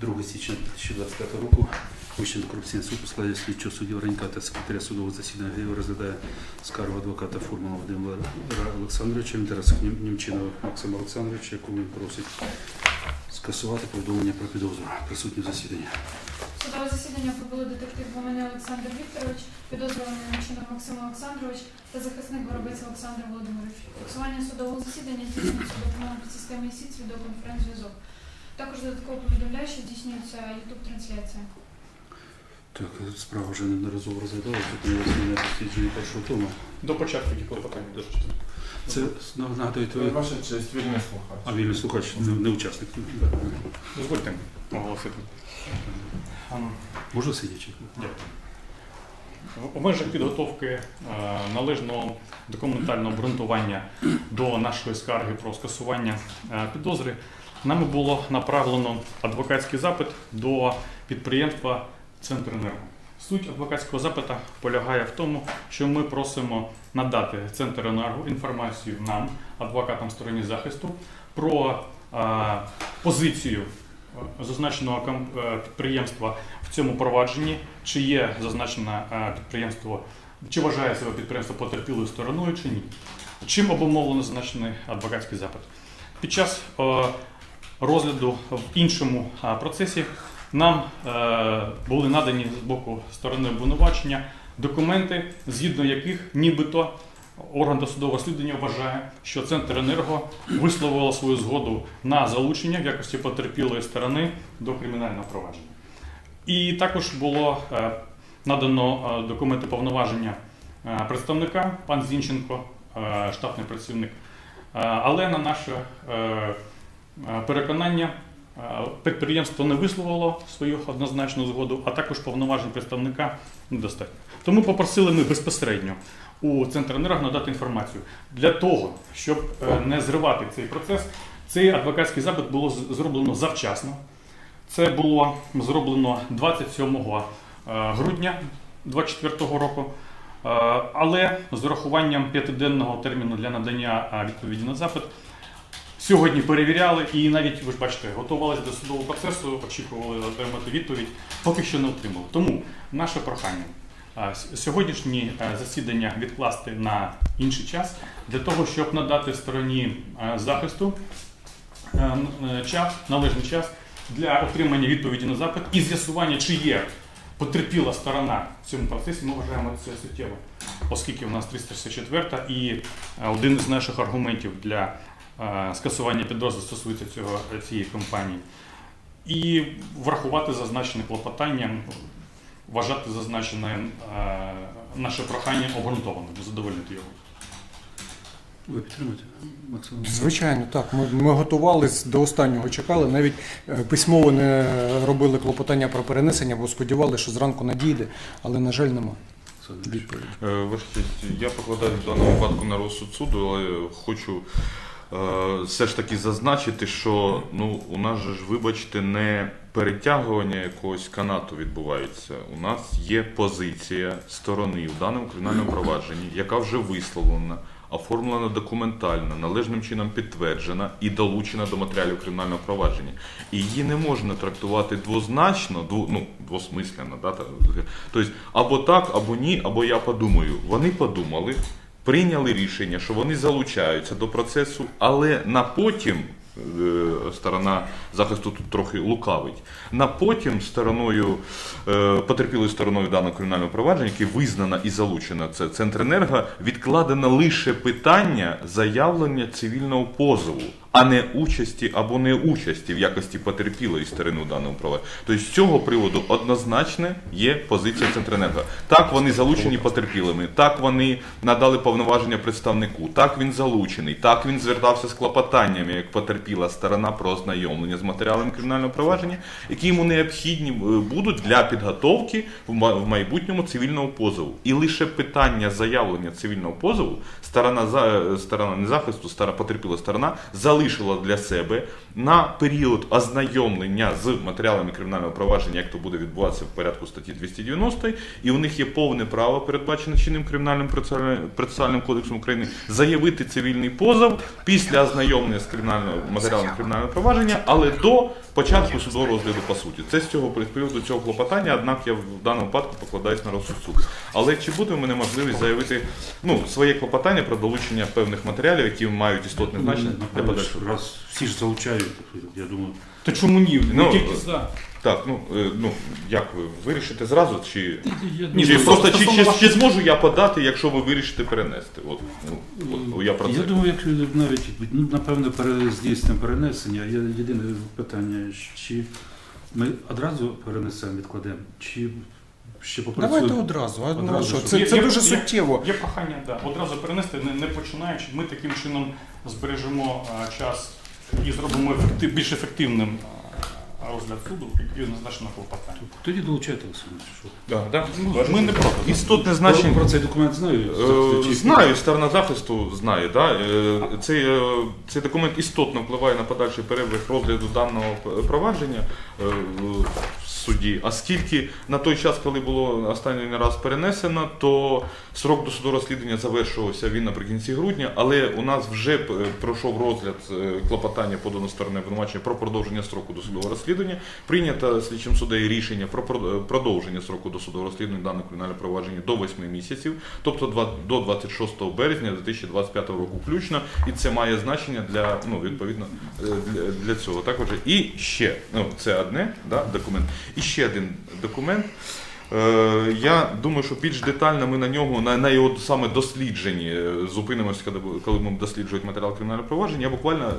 2 січня 2025 року Вищий антикорупційний суд у слідчого судді Воронька та секретаря судового засідання розглядає скаргу адвоката Фурмана Володимира Олександровича в інтересах Німчинова Максима Олександровича, яку він просить скасувати повідомлення про підозру присутні в засіданні. Судове засідання пробули детектив Гуменний Олександр Вікторович, підозрюваний Нечинов Максим Олександрович та захисник Горобець Олександр Володимирович. Фіксування судового засідання здійснюється допомогою підсистеми СІД відеоконференц-зв'язок. Також додатково повідомляю, що здійснюється YouTube-трансляція. Так, справа вже неодноразово розглядалася, тут не розмінне дослідження першого тому. До початку ті клопотання. Це нагадуєте ви. Ваша честь, вільний слухач. А вільний слухач, не, не учасник. Дозвольте оголосити. Можна сидячи? У межах підготовки е, належного документального обґрунтування до нашої скарги про скасування е, підозри нами було направлено адвокатський запит до підприємства Центренерго. Суть адвокатського запита полягає в тому, що ми просимо надати Центренерго інформацію нам, адвокатам стороні захисту, про е, позицію зазначеного е, підприємства в цьому провадженні, чи є зазначене е, підприємство, чи вважає себе підприємство потерпілою стороною, чи ні. Чим обумовлено зазначений адвокатський запит? Під час розгляду в іншому процесі нам е, були надані з боку сторони обвинувачення документи, згідно яких нібито орган досудового розслідування вважає, що Центр енерго висловило свою згоду на залучення в якості потерпілої сторони до кримінального провадження. І також було е, надано е, документи повноваження представника, пан Зінченко, штатний працівник. Але на наше переконання, е, підприємство не висловило свою однозначну згоду, а також повноважень представника недостатньо. Тому попросили ми безпосередньо у Центренерго надати інформацію для того, щоб е, не зривати цей процес. Цей адвокатський запит було зроблено завчасно. Це було зроблено 27 е, грудня 2024 року. Е, Але з урахуванням п'ятиденного терміну для надання е, відповіді на запит сьогодні перевіряли і навіть ви ж бачите, готувалися до судового процесу, очікували отримати відповідь, поки що не отримали. Тому наше прохання сьогоднішнє засідання відкласти на інший час для того, щоб надати стороні захисту е, час, належний час для отримання відповіді на запит і з'ясування, чи є потерпіла сторона в цьому процесі. Ми вважаємо це суттєво, оскільки в нас 364 і один із наших аргументів для скасування підозри стосується цього цієї компанії. І врахувати зазначене клопотання, вважати зазначене е, наше прохання обґрунтованим, задовольнити його. Ви підтримуєте, Максим? Звичайно, так. Ми, ми готувались до останнього, чекали. Навіть е, письмово не робили клопотання про перенесення, бо сподівалися, що зранку надійде, але, на жаль, нема відповіді. Е, я покладаю в даному випадку на розсуд суду, але хочу е, все ж таки зазначити, що ну, у нас же ж, вибачте, не перетягування якогось канату відбувається. У нас є позиція сторони в даному кримінальному провадженні, яка вже висловлена. Оформлена документально, належним чином підтверджена і долучена до матеріалів кримінального провадження. І її не можна трактувати двозначно, дву, ну, двосмислено. Да? Тобто або так, або ні, або я подумаю. Вони подумали, прийняли рішення, що вони залучаються до процесу, але на потім. е, Сторона захисту тут трохи лукавить. На потім стороною, е, потерпілою стороною даного кримінального провадження, яке визнана і залучена це Центренерго, відкладено лише питання заявлення цивільного позову, а не участі або не участі в якості потерпілої сторони у даному провадженні. Тобто з цього приводу однозначно є позиція Центренерго. Так вони залучені потерпілими, так вони надали повноваження представнику, так він залучений, так він звертався з клопотаннями як потерпіла сторона про ознайомлення з матеріалами кримінального провадження, які йому необхідні е, будуть для підготовки в майбутньому цивільного позову. І лише питання заявлення цивільного позову сторона е, сторона не захисту, стара потерпіла сторона залишається залишила для себе на період ознайомлення з матеріалами кримінального провадження, як то буде відбуватися в порядку статті 290, і у них є повне право, передбачене чинним кримінальним процесуальним- кодексом України, заявити цивільний позов після ознайомлення з кримінальним матеріалом кримінального провадження, але до початку судового розгляду по суті. Це з цього з приводу цього клопотання, однак я в даному випадку покладаюсь на розсуд суду. Але чи буде в мене можливість заявити ну, своє клопотання про долучення певних матеріалів, які мають істотне значення для подальшого? раз всі ж залучають, я думаю, Та чому ні? Ну, Ну, тільки за. Так, ну, е, ну як ви вирішите зразу, чи, Ні, чи просто чи, чи, чи зможу я подати, якщо ви вирішите перенести? От, ну, от, я про це. Я думаю, як навіть ну, напевно пере- здійснимо перенесення. Я єдине питання, чи ми одразу перенесемо, відкладемо, чи ще попрацюємо? Давайте одразу. А, ну, Одразу, що? щоб- Це, Є- це є- дуже є- суттєво. Є прохання да, одразу перенести, не, не починаючи. Ми таким чином збережемо а, час і зробимо ефектив, більш ефективним розгляд суду, і назначено клопотання. Тоді долучайте Олександр. Да, да. Ну, ми не проти. Істотне значення. Про цей документ знаю. Е, Знаю, сторона захисту знає. Да? Е, Цей, е, цей документ істотно впливає на подальший перебіг розгляду даного провадження е, суді. Оскільки на той час, коли було останній раз перенесено, то срок досудового розслідування завершувався він наприкінці грудня, але у нас вже пройшов розгляд е, клопотання подано сторони обвинувачення про продовження строку досудового розслідування. Прийнято слідчим суддею рішення про прод- продовження строку досудового розслідування даного кримінального провадження до 8 місяців, тобто до 26 березня 2025 року включно, і це має значення для ну відповідно е, для цього. Також і ще ну це одне да, документ. І ще один документ. Е, Я думаю, що більш детально ми на нього, на, на його саме дослідженні е, зупинимося, коли, бу- коли ми досліджуємо матеріал кримінального провадження. Я буквально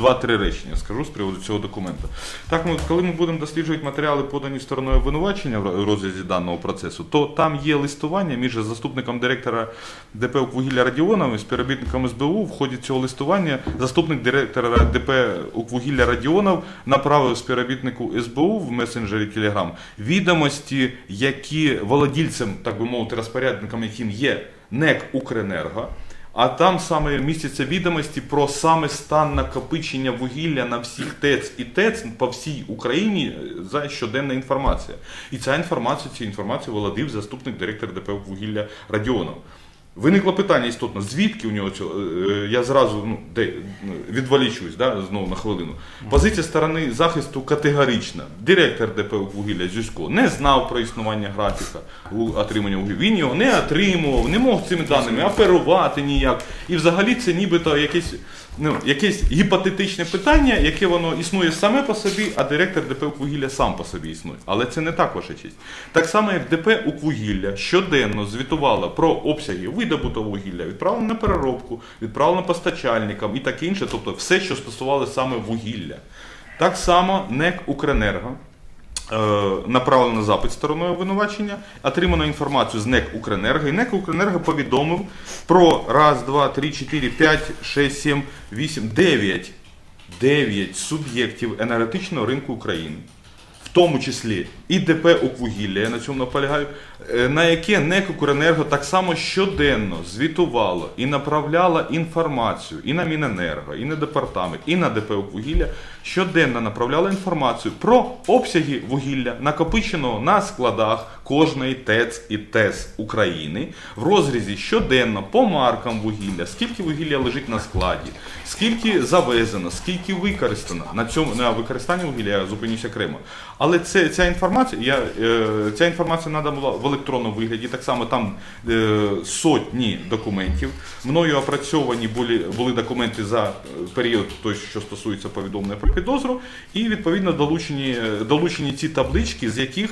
два-три речення скажу з приводу цього документу. Так, ми, коли ми будемо досліджувати матеріали, подані стороною обвинувачення в розрізі даного процесу, то там є листування між заступником директора ДП «Уквугілля» Радіоновим і співробітником СБУ. В ході цього листування заступник директора ДП «Уквугілля» Радіонов направив співробітнику СБУ в месенджері Telegram відомості, які володільцем, так би мовити, розпорядником, яким є НЕК Укренерго. А там саме містяться відомості про саме стан накопичення вугілля на всіх ТЕЦ і ТЕЦ по всій Україні е, за щоденна інформація. І ця інформація, цю інформацію володив заступник директора ДП вугілля Радіонов. Виникло питання істотно, звідки у нього цього. е, Я зразу ну, де, ну, відволічуюсь да, знову на хвилину. Позиція сторони захисту категорична. Директор ДП «Укрвугілля Зюсько не знав про існування графіка отримання вугілля. Він його не отримував, не мог цими даними оперувати ніяк. І взагалі це нібито якесь, ну, якесь гіпотетичне питання, яке воно існує саме по собі, а директор ДП «Укрвугілля» сам по собі існує. Але це не так, ваша честь. Так само, як ДП «Укрвугілля» щоденно звітувала про обсяги видобутого вугілля, відправлено на переробку, відправлено постачальникам і таке інше, тобто все, що стосувалося саме вугілля. Так само НЕК Укренерго е, направлено запит стороною обвинувачення, отримано інформацію з НЕК Укренерго, і НЕК Укренерго повідомив про раз, два, три, чотири, п'ять, шесть, сім, вісім, дев'ять, дев'ять суб'єктів енергетичного ринку України. В тому числі і ДП «Уквугілля», я на цьому наполягаю, е, на яке НЕК «Укренерго» так само щоденно звітувало і направляло інформацію і на Міненерго, і на департамент, і на ДП «Уквугілля», щоденно направляло інформацію про обсяги вугілля, накопиченого на складах кожної ТЕЦ і ТЕС України в розрізі щоденно по маркам вугілля, скільки вугілля лежить на складі, скільки завезено, скільки використано. На цьому на використанні вугілля я зупинюся окремо. Але це, ця інформація, я, е, ця інформація надана була в електронному вигляді. Так само там е, сотні документів. Мною опрацьовані були, були документи за е, період, той, що стосується повідомлення про підозру, і відповідно долучені, е, долучені ці таблички, з яких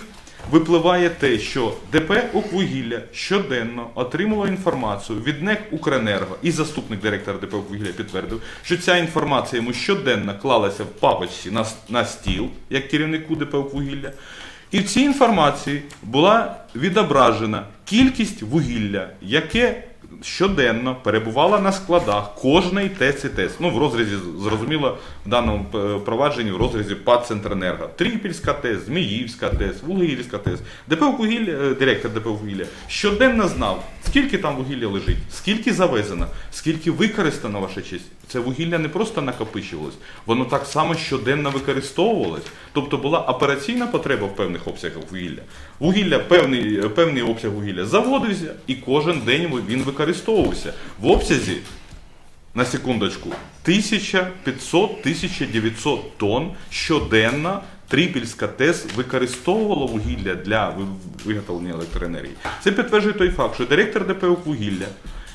Випливає те, що ДП «Укрвугілля» щоденно отримувало інформацію від НЕК Укренерго і заступник директора ДП «Укрвугілля» підтвердив, що ця інформація йому щоденно клалася в папочці на, на стіл, як керівнику ДП «Укрвугілля». І в цій інформації була відображена кількість вугілля, яке щоденно перебувала на складах кожної ТЕЦ і ТЕС. Ну, в розрізі, зрозуміло, в даному е, провадженні в розрізі ПАД Центренерго. Трипільська ТЕС, Зміївська ТЕС, Вугільська ТЕС. ДП «Вугілля», е, директор ДП «Вугілля» щоденно знав, скільки там вугілля лежить, скільки завезено, скільки використано ваша честь. Це вугілля не просто накопичувалось, воно так само щоденно використовувалось. Тобто була операційна потреба в певних обсягах вугілля. Вугілля, певний, певний обсяг вугілля заводився, і кожен день він використовувався в обсязі на секундочку, 1500-1900 тонн щоденно Трипільська ТЕС використовувала вугілля для виготовлення електроенергії. Це підтверджує той факт, що директор ДП «Вугілля»,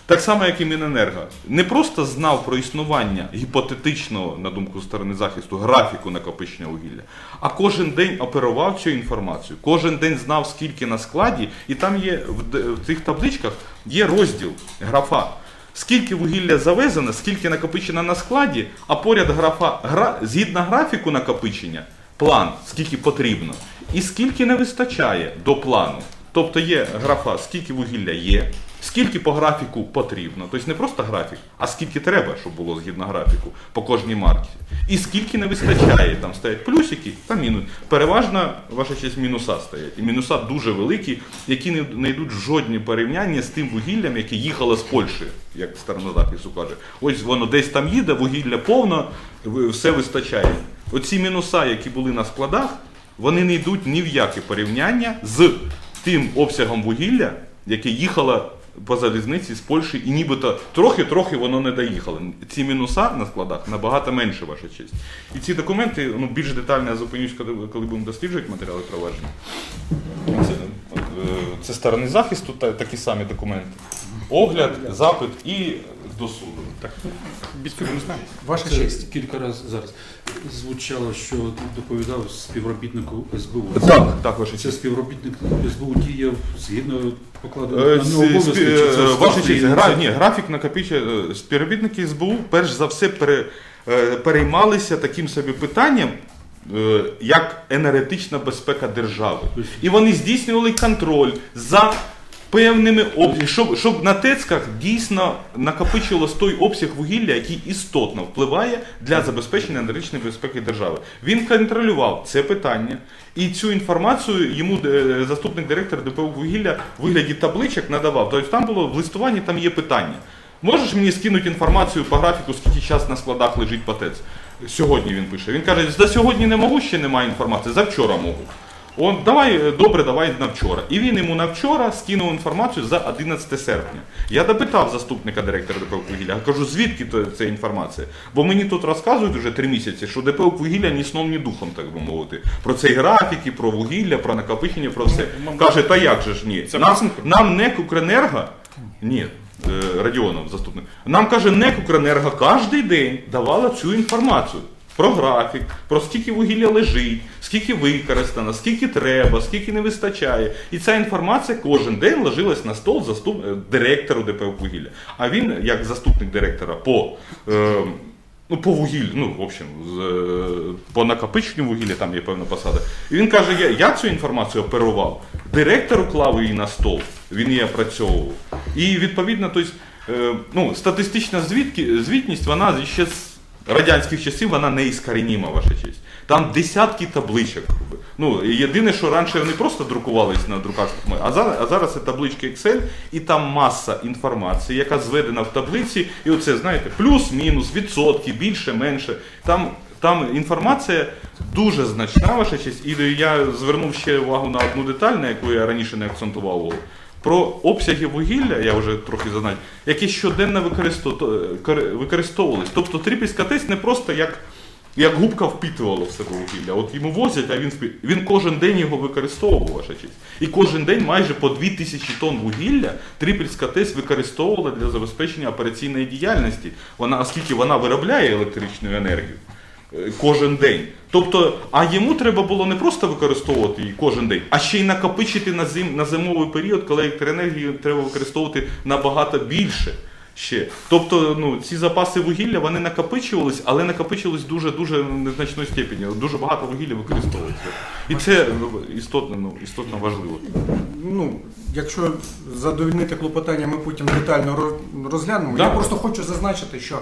так само як і Міненерго, не просто знав про існування гіпотетичного, на думку сторони захисту, графіку накопичення вугілля, а кожен день оперував цю інформацію, кожен день знав, скільки на складі, і там є в, цих табличках є розділ, графа. Скільки вугілля завезено, скільки накопичено на складі, а поряд графа гра, згідно графіку накопичення, план, скільки потрібно, і скільки не вистачає до плану. Тобто є графа, скільки вугілля є, скільки по графіку потрібно. Тобто не просто графік, а скільки треба, щоб було згідно графіку по кожній марці. І скільки не вистачає, там стоять плюсики та мінус. Переважно, ваша честь, мінуса стоять. І мінуса дуже великі, які не, йдуть жодні порівняння з тим вугіллям, яке їхало з Польщі, як сторона каже. Ось воно десь там їде, вугілля повно, все вистачає. Оці мінуса, які були на складах, вони не йдуть ні в яке порівняння з тим обсягом вугілля, яке їхало по залізниці з Польщі, і нібито трохи-трохи воно не доїхало. Ці мінуса на складах набагато менше, ваша честь. І ці документи ну, більш детально я зупинюсь, коли, коли будемо досліджувати матеріали провадження. Це, е, це сторони захисту, та, такі самі документи. Огляд, запит і до суду. Так. Ваша Це честь. кілька разів зараз звучало, що доповідав співробітнику СБУ. Так, так, ваша Це честь. співробітник СБУ діяв згідно Е, на нього чи це е, Ваша честь, гра, ні, графік накопичує. е, Співробітники СБУ перш за все пере, е, переймалися таким собі питанням, е, як енергетична безпека держави. І вони здійснювали контроль за певними обсягами, щоб, щоб на ТЕЦках дійсно накопичувалось той обсяг вугілля, який істотно впливає для забезпечення енергетичної безпеки держави. Він контролював це питання, і цю інформацію йому е, заступник директора ДПУ вугілля в вигляді табличок надавав. Тобто там було в листуванні, там є питання. Можеш мені скинути інформацію по графіку, скільки час на складах лежить по ТЕЦ? Сьогодні він пише. Він каже, за сьогодні не можу, ще немає інформації, завчора можу. Он, давай, е, добре, давай на вчора. І він йому на вчора скинув інформацію за 11 серпня. Я допитав заступника директора ДП «Вугілля, кажу, звідки ця інформація? Бо мені тут розказують вже три місяці, що ДП «Вугілля ні сном, ні духом, так би мовити. Про цей графік, і про вугілля, про накопичення, про все. Каже, та як же ж ні? Нам, нам НЕК Укренерго, ні, Радіонов заступник, нам каже, НЕК Укренерго кожен день давала цю інформацію. Про графік, про скільки вугілля лежить, скільки використано, скільки треба, скільки не вистачає. І ця інформація кожен день ложилась на стол заступ... е, директору ДП «Вугілля». А він, як заступник директора по, е, ну, по вугіллю, ну, в общем, е, по накопиченню вугілля, там є певна посада. І він каже: я, я цю інформацію оперував, директор уклав її на стол, він її опрацьовував. І відповідно, тобто, ну, статистична звідки, звітність, вона ще радянських часів вона не іскореніма, ваша честь. Там десятки табличок. Ну, єдине, що раніше вони просто друкувались на друкарських а зараз, а зараз це таблички Excel, і там маса інформації, яка зведена в таблиці, і оце, знаєте, плюс-мінус, відсотки, більше, менше. Там, там інформація дуже значна, ваша честь. І я звернув ще увагу на одну деталь, на яку я раніше не акцентував. Про обсяги вугілля, я вже трохи зазнаю, які щоденно використов- кор- використовувались. Тобто Трипільська ТЕС не просто як, як губка впітувала в себе вугілля. От йому возять, а він він кожен день його використовував, ваша честь. І кожен день майже по 2000 тонн вугілля Трипільська ТЕС використовувала для забезпечення операційної діяльності. Вона, оскільки вона виробляє електричну енергію кожен день. Тобто, а йому треба було не просто використовувати її кожен день, а ще й накопичити на, зим, на зимовий період, коли електроенергію треба використовувати набагато більше. Ще. Тобто ну, ці запаси вугілля вони накопичувались, але накопичувались дуже дуже в незначної степені. Дуже багато вугілля використовується. І це істотно, ну, істотно важливо. Ну, якщо задовольнити клопотання, ми потім детально розглянемо. Да. Я просто хочу зазначити, що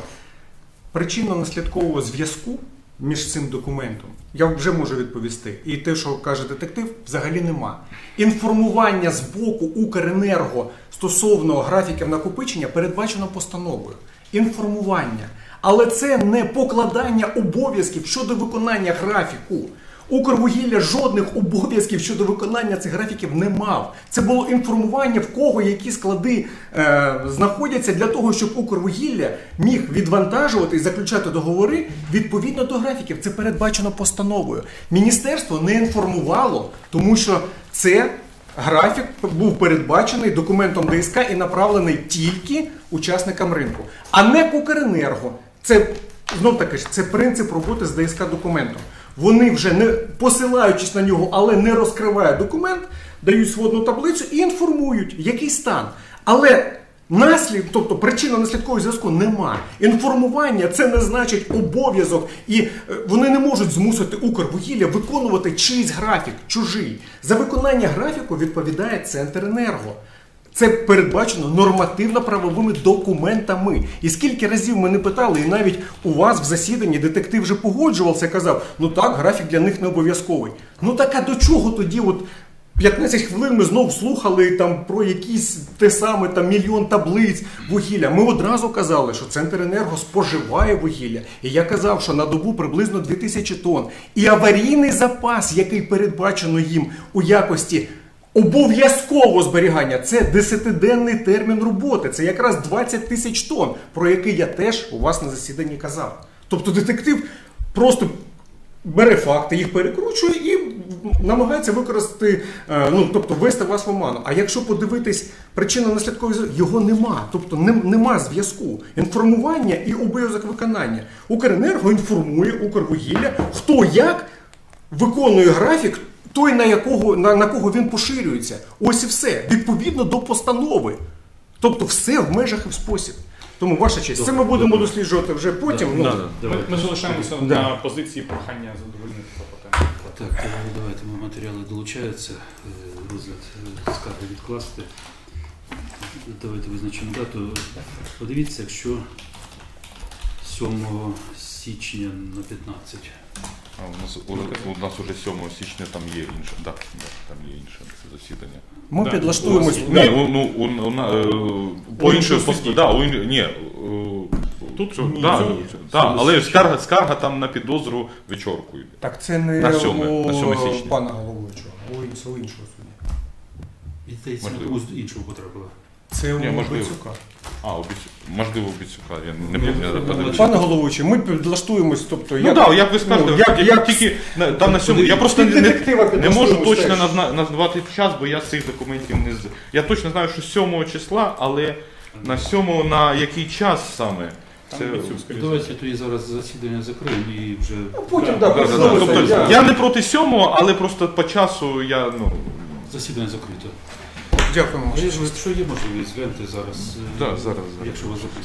причинно-наслідкового зв'язку між цим документом я вже можу відповісти. І те, що каже детектив, взагалі нема. Інформування з боку Укренерго стосовно графіків накопичення передбачено постановою. Інформування. Але це не покладання обов'язків щодо виконання графіку. Укрвугілля жодних обов'язків щодо виконання цих графіків не мав. Це було інформування, в кого які склади е, знаходяться для того, щоб Укрвугілля міг відвантажувати і заключати договори відповідно до графіків. Це передбачено постановою. Міністерство не інформувало, тому що це графік був передбачений документом ДСК і направлений тільки учасникам ринку, а не Укренерго. Це знов таки ж це принцип роботи з ДСК документом. Вони вже не посилаючись на нього, але не розкривають документ, дають сводну таблицю і інформують, який стан. Але наслід, тобто причинно-наслідкового зв'язку нема. Інформування це не значить обов'язок, і е, вони не можуть змусити Укрвугілля виконувати чийсь графік, чужий. За виконання графіку відповідає Центр енерго. Це передбачено нормативно-правовими документами. І скільки разів ми не питали, і навіть у вас в засіданні детектив вже погоджувався казав: ну так, графік для них не обов'язковий. Ну так а до чого тоді? От 15 хвилин ми знов слухали там про якісь те саме там мільйон таблиць вугілля. Ми одразу казали, що Центр енерго споживає вугілля. І я казав, що на добу приблизно 2000 тонн. І аварійний запас, який передбачено їм у якості обов'язкового зберігання, це 10-денний термін роботи. Це якраз 20 тисяч тонн, про який я теж у вас на засіданні казав. Тобто детектив просто бере факти, їх перекручує і намагається використати, е, ну тобто ввести вас в оману. А якщо подивитись причинно наслідковий зв'язок, його нема. Тобто нем- нема зв'язку. Інформування і обов'язок виконання. Укренерго інформує Укрвугілля, хто як виконує графік. Той, на якого на, на кого він поширюється, ось і все відповідно до постанови. Тобто, все в межах і в спосіб. Тому ваша честь, це ми будемо досліджувати вже потім. Ну, Да, да. Ми, Давайте. ми залишаємося Да. на позиції прохання задовольнити клопотання. Так, е, давайте ми матеріали долучаються, е, розгляд е, скарги відкласти. Давайте визначимо дату. Подивіться, якщо 7 січня на 15. А у нас у, у нас уже 7 січня там є інше. Да, да, там є інше засідання. Ми Да. підлаштуємось. Ні, ну, ну у, у, на- е, по іншому іншому да, у, ін- ні, е, Тут це- ні, да, це- це- да, але скарга, скарга там на підозру вечорку йде. Так це не На сьоме, у на сьоме січня. пана головуючого, а у іншого, у іншого судді. І здається, Можливо. іншого потрапила. Це Ні, у можливо. Бицюка. А, у Біцю- можливо, у Біцюка, я не пам'ятаю. Ну. Пане головуючий, ми підлаштуємось, тобто Ну так, як ви скажете, ну, як- як- тільки на, там на сьому. Я просто не, не, детектива не можу підлаштуємось точно теж. назна- назвати час, бо я цих документів не з. Я точно знаю, що 7 числа, але на 7 на який час саме. Це... Давайте тоді зараз засідання закриємо і вже Потім, Да, да, Да, да, да. Тобто, я- я не проти 7, але просто по часу я ну. засідання закрито. Дякуємо. Якщо є можливість, гляньте зараз, Да, зараз, зараз. якщо ви записують.